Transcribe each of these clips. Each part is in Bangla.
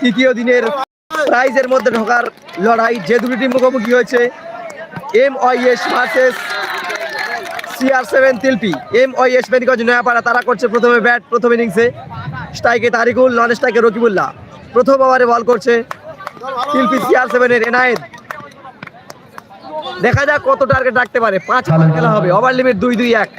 তৃতীয় দিনের প্রাইজের মধ্যে ঢোকার লড়াই যে দুটি টিম মুখোমুখি হয়েছে M Y S versus C R seven Tilpi. M Y S Mediganj Nayapara, তারা করছে প্রথমে ব্যাট প্রথম ইনিংসে স্ট্রাইকে তারিকুল নন স্ট্রাইকে রকিবুল্লাহ। প্রথম ওভারে বল করছে তিলপি সিআর সেভেনের এনায়েত। দেখা যাক কত টার্গেট রাখতে পারে। পাঁচ ওভার খেলা হবে। ওভার লিমিট দুই দুই এক।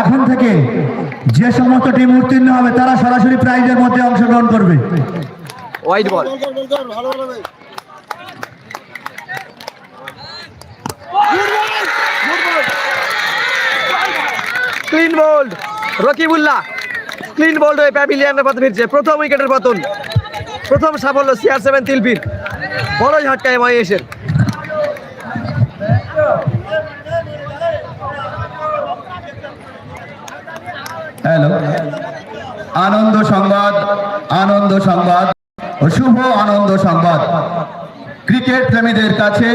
এখন থেকে যে সমস্ত টিম উত্তীর্ণ হবে, তারা সরাসরি প্রাইজের মধ্যে অংশগ্রহণ করবে। Wide ball clean bowled Rakibullah clean bowled হয়ে প্যাভিলিয়ানের পথে ফিরছে। প্রথম উইকেটের পতন। প্রথম সাফল্য সিআর সেভেন তিলপির। বড়ই ঝটকা এম এসের হ্যালো আনন্দ সংবাদ আনন্দ সংবাদ শুভ আনন্দ সংবাদ। ক্রিকেট প্রেমীদের কাছে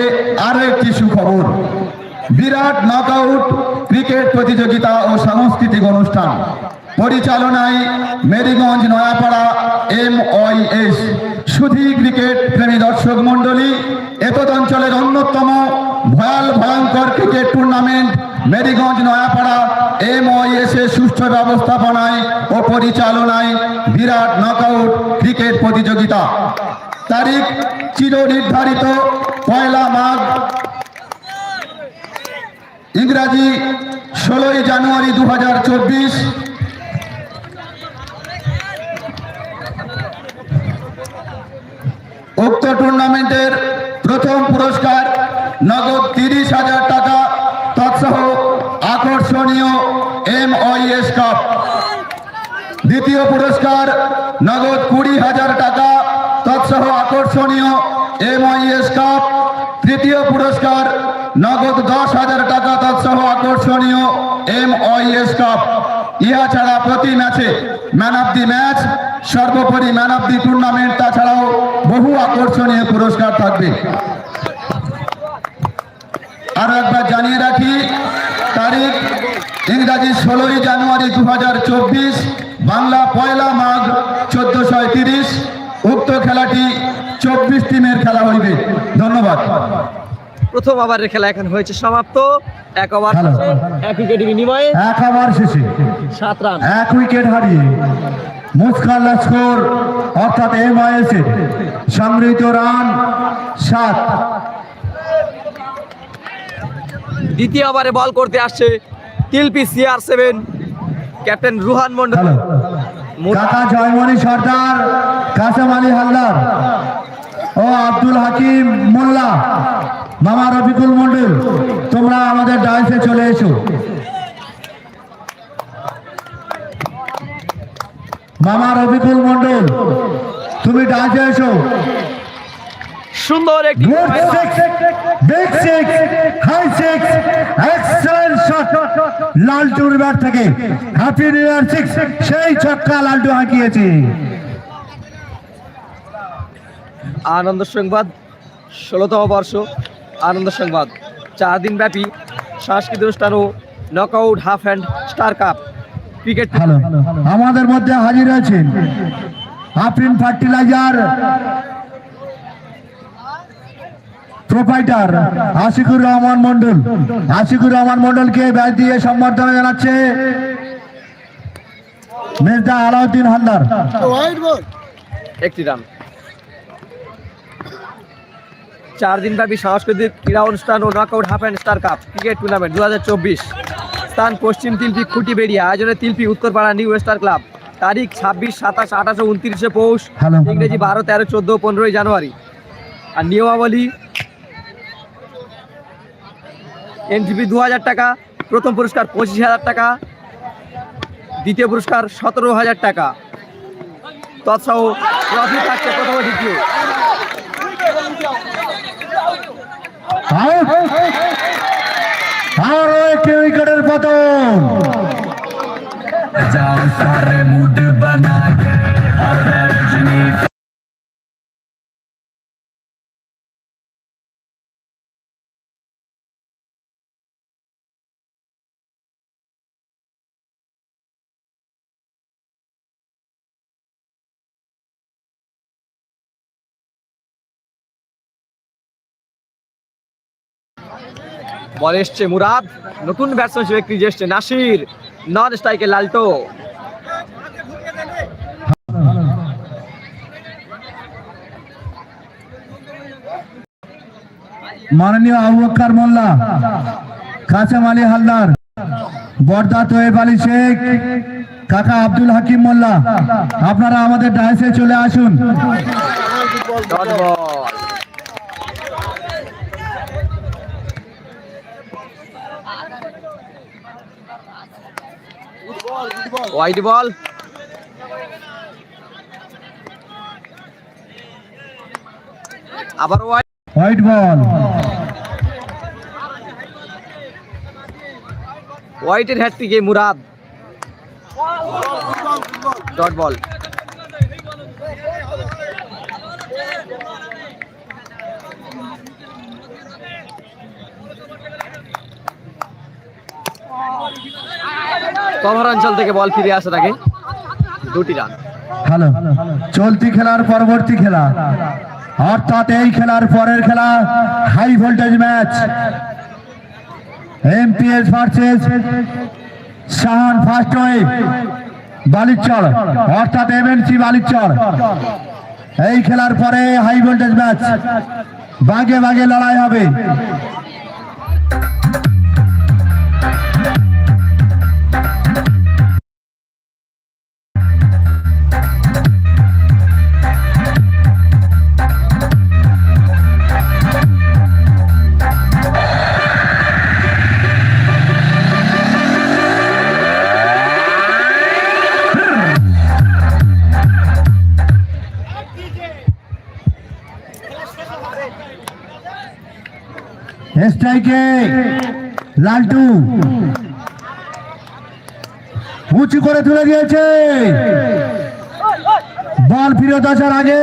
আরও একটি সুখবর। বিরাট নকআউট ক্রিকেট প্রতিযোগিতা ও সাংস্কৃতিক অনুষ্ঠান। পরিচালনায় Meriganj, Nayapara, M Y S. সুধী ক্রিকেট প্রেমী দর্শক মণ্ডলী এতদ অঞ্চলের অন্যতম ভয়াল, ভয়ঙ্কর cricket tournament Meriganj, Nayapara M Y S এর সুষ্ঠু ব্যবস্থাপনায় ও পরিচালনায় বিরাট নকআউট ক্রিকেট প্রতিযোগিতা। তারিখ চির নির্ধারিত পয়লা মাঘ, ইংরাজি, ষোলোই জানুয়ারি দু হাজার চব্বিশ। উক্ত টুর্নামেন্টের প্রথম পুরস্কার নগদ তিরিশ হাজার টাকা তৎসহ আকর্ষণীয় এম ওয়াইএস কাপ দ্বিতীয় পুরস্কার, নগদ কুড়ি হাজার টাকা, তৎসহ আকর্ষণীয় এম ওয়াইএস কাপ তৃতীয় পুরস্কার, নগদ দশ হাজার টাকা, তৎসহ আকর্ষণীয় এম ওয়াইএস কাপ ইহা ছাড়া প্রতি ম্যাচে ম্যান অফ দি ম্যাচ সর্বোপরি ম্যান অফ দি টুর্নামেন্ট তাছাড়াও বহু আকর্ষণীয় পুরস্কার থাকবে। আরও একবার জানিয়ে রাখি, তারিখ ইংরাজি ষোলোই জানুয়ারি দু হাজার চব্বিশ বাংলা পয়লা মাঘ চোদ্দশো তিরিশ উক্ত খেলাটি চব্বিশ টিমের খেলা হইবে। ধন্যবাদ। প্রথম ওভারের খেলা এখন হয়েছে সমাপ্ত। এক ওভার। এক উইকেট বিনিময়ে এক ওভার শেষে। সাত রান। এক উইকেট হারিয়ে মুস্কান লস্কর অর্থাৎ এম এর সংগৃহীত রান সাত। দ্বিতীয় ওভারে বল করতে আসছে Tilpi C R seven. Captain Ruhan Mondal. কাকা জয়মণি সর্দার কাসেম আলী হালদার ও আব্দুল হাকিম মোল্লা মামা রফিকুল মন্ডল তোমরা আমাদের ডাইসে চলে এসো। মামা রফিকুল মন্ডল তুমি ডাইসে এসো। সুন্দর একটি big six high six excellent shot লালটুর bat থেকে হ্যাপি নিউ ইয়ার সিক্স সেই ছক্কা লালটু হাঁকিয়েছে। আনন্দ সংবাদ ষোলোতম বর্ষ আনন্দ সংবাদ। চার দিন ব্যাপী সাংস্কৃতিক অনুষ্ঠান ও knockout half hand star cup cricket আমাদের মধ্যে হাজির আছেন আফরিন ফার্টিলাইজার প্রোপাইটার আশিকুর রহমান মন্ডল আশিকুর রহমান মন্ডলকে ব্যাচ দিয়ে সম্বর্ধনা জানাচ্ছে মির্জা আলাউদ্দিন হালদার। একটি রান। চার দিন ব্যাপী সাংস্কৃতিক ক্রীড়া অনুষ্ঠান ও knockout half and star cup cricket tournament দু স্থান পশ্চিম তিলপি খুঁটিবেড়িয়া আয়োজনে Tilpi Uttarpara new star club তারিখ ছাব্বিশ সাতাশ আঠাশ ও উনত্রিশে পৌষ ইংরেজি বারো তেরো চোদ্দ পনেরোই জানুয়ারি। আর নিয়মাবলী এনটিপি দু হাজার টাকা, প্রথম পুরস্কার পঁচিশ হাজার টাকা, দ্বিতীয় পুরস্কার সতেরো হাজার টাকা। তৎসহ ট্রফি থাকছে প্রথম দ্বিতীয়। আরও একটি উইকেটের পতন। যাও সারে মুড বানা বল এসছে মুরাদ নতুন ব্যাটসম্যান হিসেবে ক্রিজে এসছে নাসির নন স্ট্রাইকে লালটো। মাননীয় আবু বক্কর মোল্লা কাসেম আলী হালদার বর্দা তোয়েব আলী শেখ কাকা আব্দুল হাকিম মোল্লা আপনারা আমাদের ডায়াসে চলে আসুন। Dot ball. আবার ওয়াইড। White ball. হোয়াইটের হ্যাট্রিকে মুরাদ। ডট বল কভার অঞ্চল থেকে বল ফিরে আসার আগে দুটি রান। হ্যালো। চলতি খেলার পরবর্তী খেলা। অর্থাৎ এই খেলার পরের খেলা high voltage match. M P S versus Shahan first wave Balichar. অর্থাৎ এমএনসি বালিচর। এই খেলার পরে হাই ভোল্টেজ ম্যাচ। বাগে বাগে লড়াই হবে। স্ট্রাইকে। লালটু। উঁচু করে তুলে দিয়েছে। বল ফিরত আসার আগে।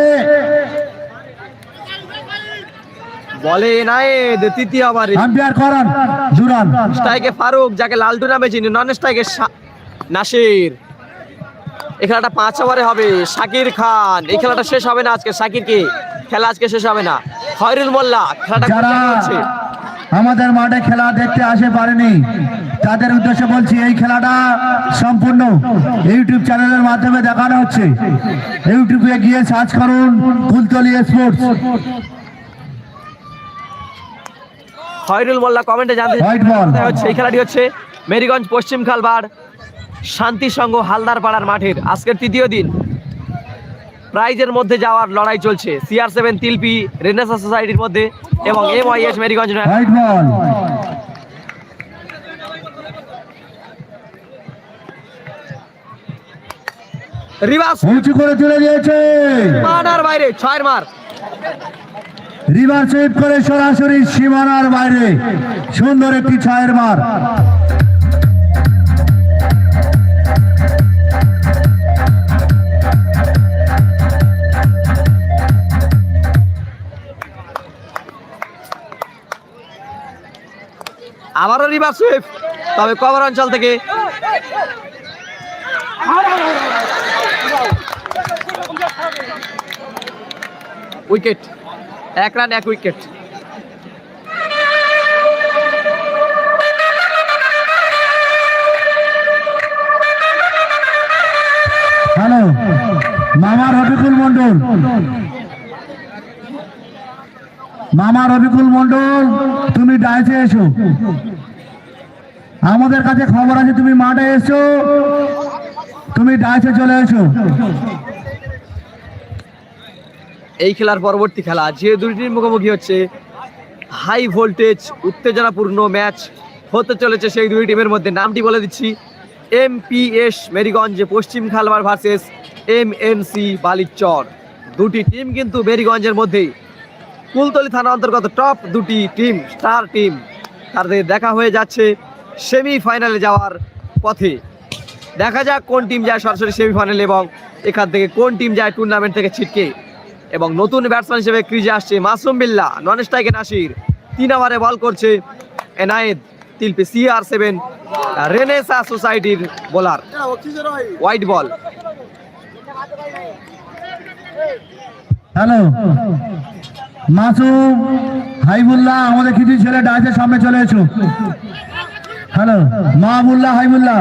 বলে এনায়েদ তৃতীয় ওভারে। আম্পায়ার করান জুরান। স্ট্রাইকে ফারুক যাকে লালটু নামে চিনি নন স্ট্রাইকে নাসির। এই খেলাটা পাঁচ ওভারে হবে। শাকির খান এই খেলাটা শেষ হবে না আজকে। খেলা আজকে শেষ হবে না। খয়রুল মোল্লা খেলাটা হচ্ছে? আমাদের মাঠে খেলা দেখতে আসে পারেনি। তাদের উদ্দেশ্যে বলছি এই খেলাটা সম্পূর্ণ ইউটিউব চ্যানেলের মাধ্যমে দেখানো হচ্ছে। ইউটিউবে গিয়ে সার্চ করুন ফুলতলি স্পোর্টস। খয়রুল মোল্লা কমেন্টে জানতে হচ্ছে এই খেলাটি হচ্ছে মেরিগঞ্জ পশ্চিম খালবার শান্তি সংঘ হালদার পাড়ার মাঠের আজকের তৃতীয় দিন। প্রাইজের মধ্যে যাওয়ার লড়াই চলছে। সিআর সেভেন তিলপি রেনেসা সোসাইটির মধ্যে এবং এম আই এস মেরিগঞ্জ রিভার্স উঁচু করে তুলে দিয়েছে। মানার বাইরে ছয়ের মার। রিভার সুইপ করে সরাসরি সীমানার বাইরে। সুন্দর একটি ছয়ের মার। রিভার্স তবে কভার অঞ্চল থেকে উইকেট। এক রান, এক উইকেট। হ্যালো মামা রবিকুল মন্ডল মামা রবিকুল মন্ডল তুমি ডাইসে এসো। আমাদের কাছে খবর আছে, তুমি মাঠে এসো। তুমি ডাইসে চলে এসো। এই খেলার পরবর্তী খেলা, যে দুটি টিম মুখোমুখি হচ্ছে হাই ভোল্টেজ উত্তেজনাপূর্ণ ম্যাচ হতে চলেছে সেই দুই টিমের মধ্যে। নামটি বলে দিচ্ছি এম পি এস মেরিগঞ্জ, পশ্চিম Khalbar versus M N C Balichar. দুটি টিম কিন্তু মেরিগঞ্জের মধ্যেই। কুলতলি থানা অন্তর্গত টপ দুটি টিম স্টার টিম তাদের দেখা হয়ে যাচ্ছে সেমিফাইনালে যাওয়ার পথে। দেখা যাক কোন টিম যায় সরাসরি সেমিফাইনালে এবং এখান থেকে কোন টিম যায় টুর্নামেন্ট থেকে ছিটকে। এবং নতুন ব্যাটসম্যান হিসেবে ক্রিজে আসছে মাসুম বিল্লা নন স্ট্রাইকে নাসির। তিন ওভারে বল করছে এনায়েদ তিলপি সি আর সেভেন রেনেসা সোসাইটির bowler white ball hello Masum, Haibullah, আমাদের কিছু ছেলে ডাইসের সামনে চলে এসো। হ্যালো মাহবুল্লাহ হাইবুল্লাহ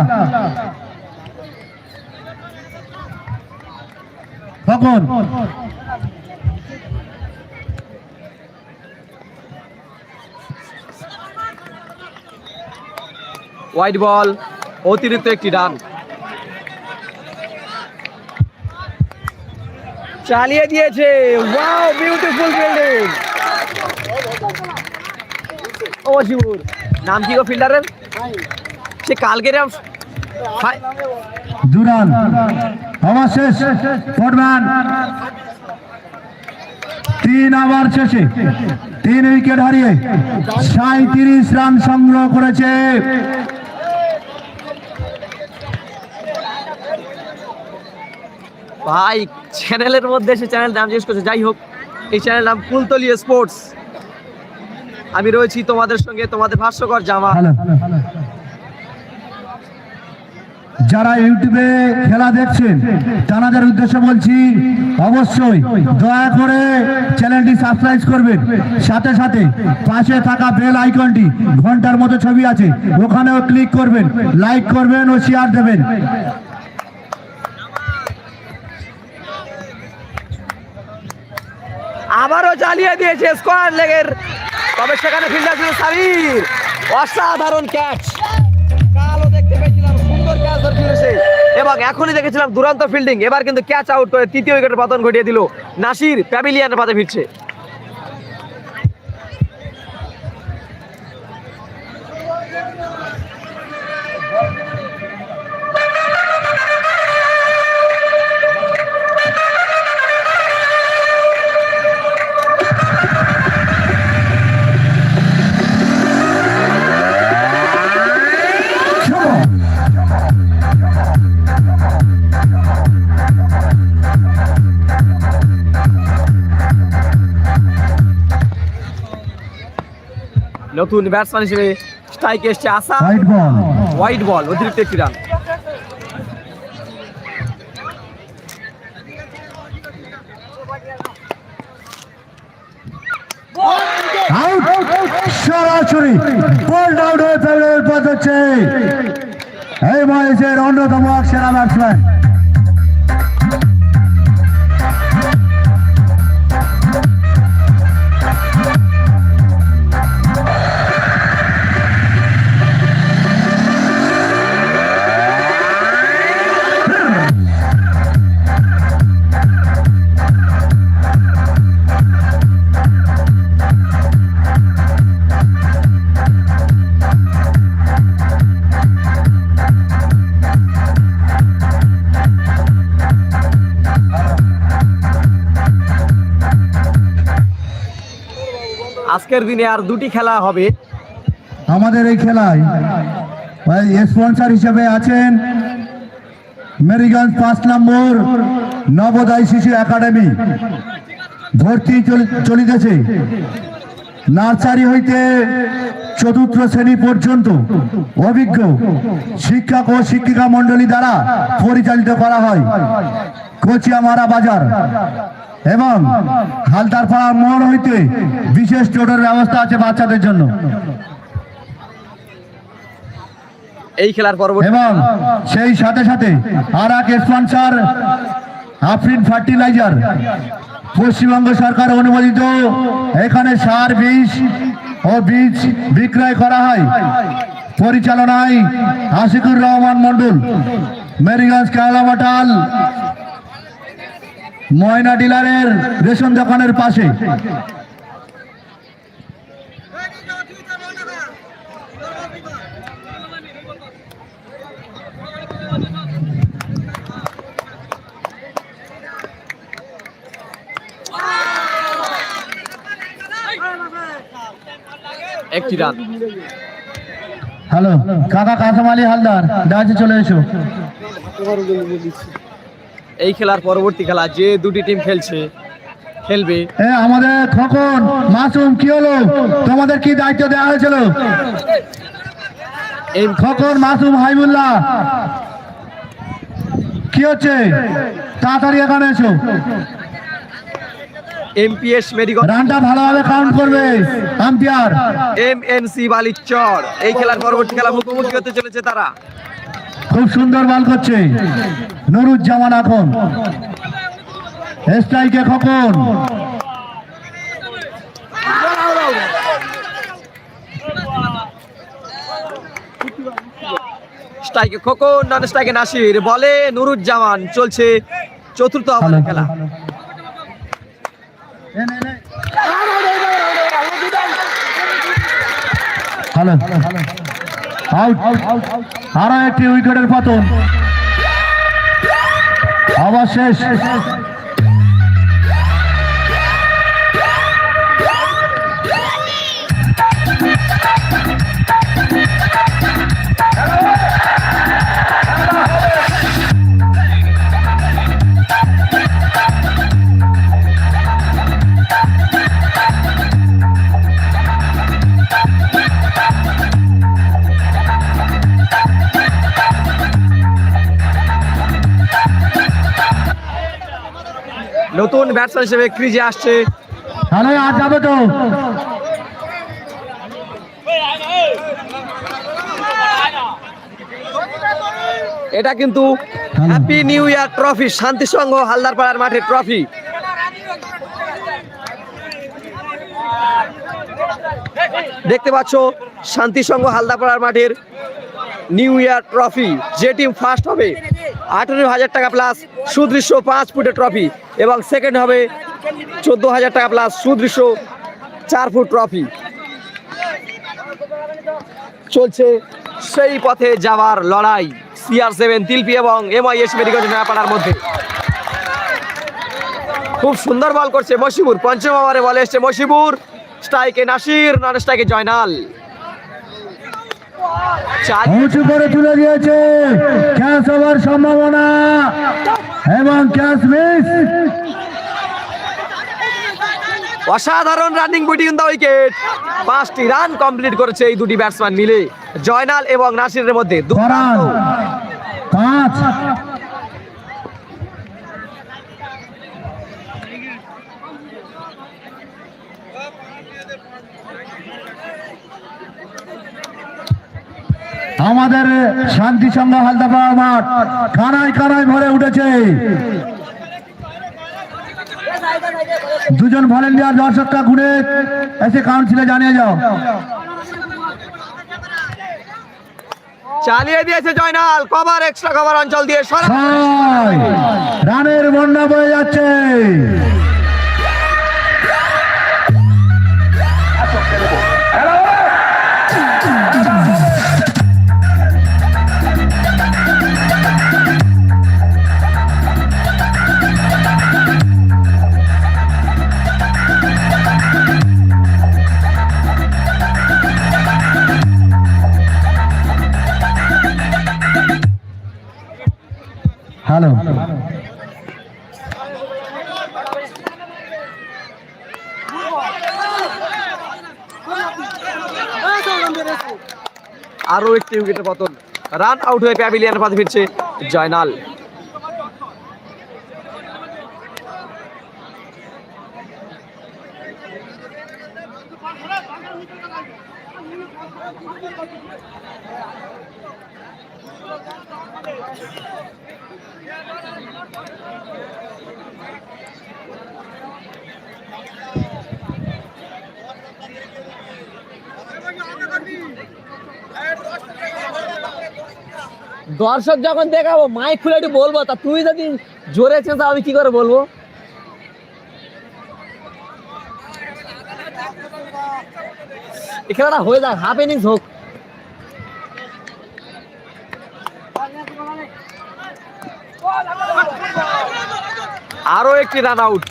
কখন? হোয়াইট বল অতিরিক্ত একটি রান চালিয়ে দিয়েছে। ওয়াও বিউটিফুল ফিল্ডিং ও শিবুর নাম কি গো ফিল্ডারের সে কালকে এরম ফাই- দুরান আমার শেষ ফোরম্যান। তিন ওভার শেষে তিন উইকেট হারিয়ে সাঁত্রিশ রান সংগ্রহ করেছে। ভাই চ্যানেলের মধ্যে সে চ্যানেল নাম জিজ্ঞেস করছে। যাই হোক এই চ্যানেল নাম কুলতলি স্পোর্টস। আমি রয়েছি তোমাদের সঙ্গে তোমাদের ভাষ্যকর জামা। যারা ইউটিউবে খেলা দেখছেন তাদের উদ্দেশ্যে বলছি, অবশ্যই দয়া করে চ্যানেলটি সাবস্ক্রাইব করবেন। সাথে সাথে পাশে থাকা বেল আইকনটি ঘণ্টার মতো ছবি আছে, ওখানেও ক্লিক করবেন লাইক করবেন ও শেয়ার দেবেন। আবারও চালিয়ে দিয়েছে স্কোয়ার লেগের তবে সেখানে ফিল্ডার ছিল সাবির। অসাধারণ ক্যাচ কালও দেখতে পেয়েছিলাম, সুন্দর ক্যাচ ধরছিল সে। এবং এখনই দেখেছিলাম দুরন্ত ফিল্ডিং এবার কিন্তু ক্যাচ আউট করে তৃতীয় উইকেটের পতন ঘটিয়ে দিল। নাসির প্যাভিলিয়ানের পাতে ফিরছে। নতুন ব্যাটসম্যান হিসেবে স্ট্রাইকে এসছে আসা হোয়াইট বল হোয়াইট বল অতিরিক্ত একটি রান সরাসরি। বোল্ড আউট হয়ে ফেলের পথ হচ্ছে এই মহেশের অন্যতম সেরা ব্যাটসম্যান আজকের দিনে আর দুটি খেলা হবে। আমাদের এই খেলায় স্পন্সর হিসেবে আছেন মেরিগঞ্জ পাঁচ নম্বর নবোদয় শিশু একাডেমি। ভর্তি চল- চলিতেছে। নার্সারি হইতে চতুর্থ শ্রেণি পর্যন্ত অভিজ্ঞ শিক্ষক ও শিক্ষিকা মণ্ডলী দ্বারা পরিচালিত করা হয়। কচিয়ামারা বাজার। এবং হালদারপাড়া মোড় হইতে বিশেষ টোটোর ব্যবস্থা আছে বাচ্চাদের জন্য। এই খেলার পরবর্তী এবং সেই সাথে সাথে আর এক স্পন্সর আফরিন ফার্টিলাইজার পশ্চিমবঙ্গ সরকার অনুমোদিত। এখানে সার বীজ ও বীজ বিক্রয় করা হয়। পরিচালনায় আশিকুর রহমান মন্ডল মেরিগঞ্জ কালামাটাল ময়না ডিলারের রেশন দোকানের পাশে। একটি রান। হ্যালো কাকা কাসম আলী হালদার ডাচে চলে এসো। এই খেলার পরবর্তী খেলা যে দুটি টিম খেলছে খেলবে। এ আমাদের খোকন মাসুম কি হলো? তোমাদের কি দায়িত্ব দেওয়া হয়েছিল? এই খোকন মাসুম হাইবুল্লাহ কি হচ্ছে? তাড়াতাড়ি এখানে এসো। এমপিএস মেডিকেল রানটা ভালোভাবে কাউন্ট করবে umpire M N C Balichar. এই খেলার পরবর্তী খেলা মুখোমুখি হতে চলেছে তারা। খুব সুন্দর বল করছে নুরুজ্জামান এখন। স্ট্রাইকে খোকন। স্ট্রাইকে খোকন নন স্ট্রাইকে নাসির। বলে নুরুজ্জামান। চলছে চতুর্থ ওভারের খেলা। হ্যালো। আউট আরও একটি উইকেটের পতন। আবার শেষ। নতুন ব্যাটসম্যান হিসেবে ক্রিজে আসছে। আর যাবে তো। এটা কিন্তু হ্যাপি নিউ ইয়ার ট্রফি শান্তি সংঘ হালদারপাড়ার মাঠে ট্রফি দেখতে পাচ্ছ শান্তি সংঘ হালদারপাড়ার মাঠের নিউ ইয়ার ট্রফি যে টিম ফার্স্ট হবে। আঠেরো হাজার টাকা প্লাস সুদৃশ্য পাঁচ ফুটের ট্রফি এবং সেকেন্ড হবে চোদ্দ হাজার টাকা প্লাস সুদৃশ্য চার ফুট ট্রফি চলছে সেই পথে যাওয়ার লড়াই। সিআর সেভেন তিলপি এবং এমআইএস মেডিকেল নয়াপাড়ার মধ্যে। খুব সুন্দর বল করছে মশিবুর। পঞ্চম ওভারে বলে এসছে মশিবুর। স্ট্রাইকে নাসির নন স্ট্রাইকে জয়নাল। উঁচু করে তুলে দিয়েছে। ক্যাচ হওয়ার সম্ভাবনা। এবং ক্যাচ মিস। অসাধারণ রানিং বুটিং দ্য উইকেট পাঁচটি রান কমপ্লিট করেছে এই দুটি ব্যাটসম্যান মিলে। জয়নাল এবং নাসিরের মধ্যে পাঁচ। আমাদের শান্তি সংঘ হালদাপাড়া মাঠ কানায় কানায় ভরে উঠেছে। দুজন ভলেন্টিয়ার দর্শকটা ঘুরে এসে কাউন্সিলে জানিয়ে যাও। চালিয়ে দিয়েছে জয়নাল কভার এক্সট্রা কভার অঞ্চল দিয়ে রানের বন্যা বয়ে যাচ্ছে। হ্যালো আরও একটি উইকেটের পতন। রান আউট হয়ে প্যাভিলিয়নের পথে ফিরছে জয়নাল। দর্শক যখন দেখাবো মাইক খুলে একটু বলব, তা তুই যদি জোরে চেঁচা আমি কি করে বলব? খেলাটা হয়ে যাক হাফ ইনিংস হোক। আরও একটি রান আউট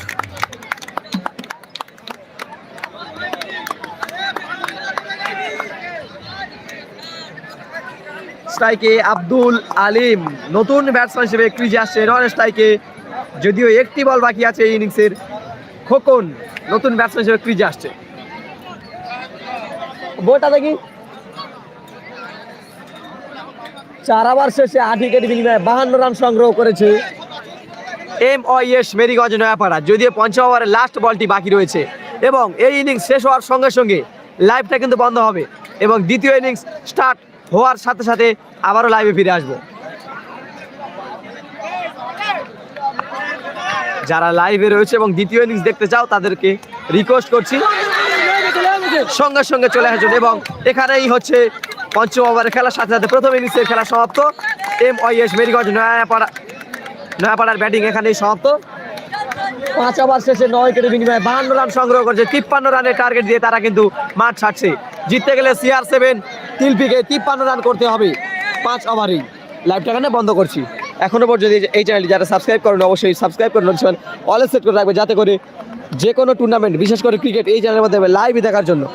স্ট্রাইকে আব্দুল আলিম। নতুন ব্যাটসম্যান হিসেবে ক্রিজে আসছে নন স্ট্রাইকে। যদিও একটি বল বাকি আছে এই ইনিংসের। খোকন নতুন ব্যাটসম্যান হিসেবে ক্রিজে আসছে। বোটা দেখি। চার ওভার শেষে আট উইকেট বিনিময়ে বাহান্ন রান সংগ্রহ করেছে। M S Meriganj Nayapara. যদিও পঞ্চম ওভারের লাস্ট বলটি বাকি রয়েছে। এবং এই ইনিংস শেষ হওয়ার সঙ্গে সঙ্গে লাইভটা কিন্তু বন্ধ হবে। এবং দ্বিতীয় ইনিংস স্টার্ট হওয়ার সাথে সাথে আবারও লাইভে ফিরে আসব। যারা লাইভে রয়েছে এবং দ্বিতীয় ইনিংস দেখতে চাও, তাদেরকে রিকোয়েস্ট করছি। সঙ্গে সঙ্গে চলে আসুন এবং এখানেই হচ্ছে পঞ্চম ওভারের খেলার সাথে সাথে প্রথম ইনিংসের খেলা সমাপ্ত। এম এস মেরিগঞ্জ, নয়াপাড়া, নয়াপাড়ার ব্যাটিং এখানেই সমাপ্ত। পাঁচ ওভার শেষে নয় উইকেটের বিনিময়ে বাহান্ন রান সংগ্রহ করছে, তিপ্পান্ন রানের টার্গেট দিয়ে তারা কিন্তু মাঠ ছাড়ছে। জিততে গেলে সিআর সেভেন তিলপিকে তিপ্পান্ন রান করতে হবে। পাঁচ ওভারেই লাইভটা এখানে বন্ধ করছি। এখনও পর্যন্ত এই- চ্যানেলটি যারা সাবস্ক্রাইব করেন অবশ্যই সাবস্ক্রাইব করে নোটিফিকেশন অল সেট করে রাখবে, যাতে করে যে কোনো টুর্নামেন্ট বিশেষ করে ক্রিকেট এই চ্যানেলের মধ্যে লাইভই দেখার জন্য।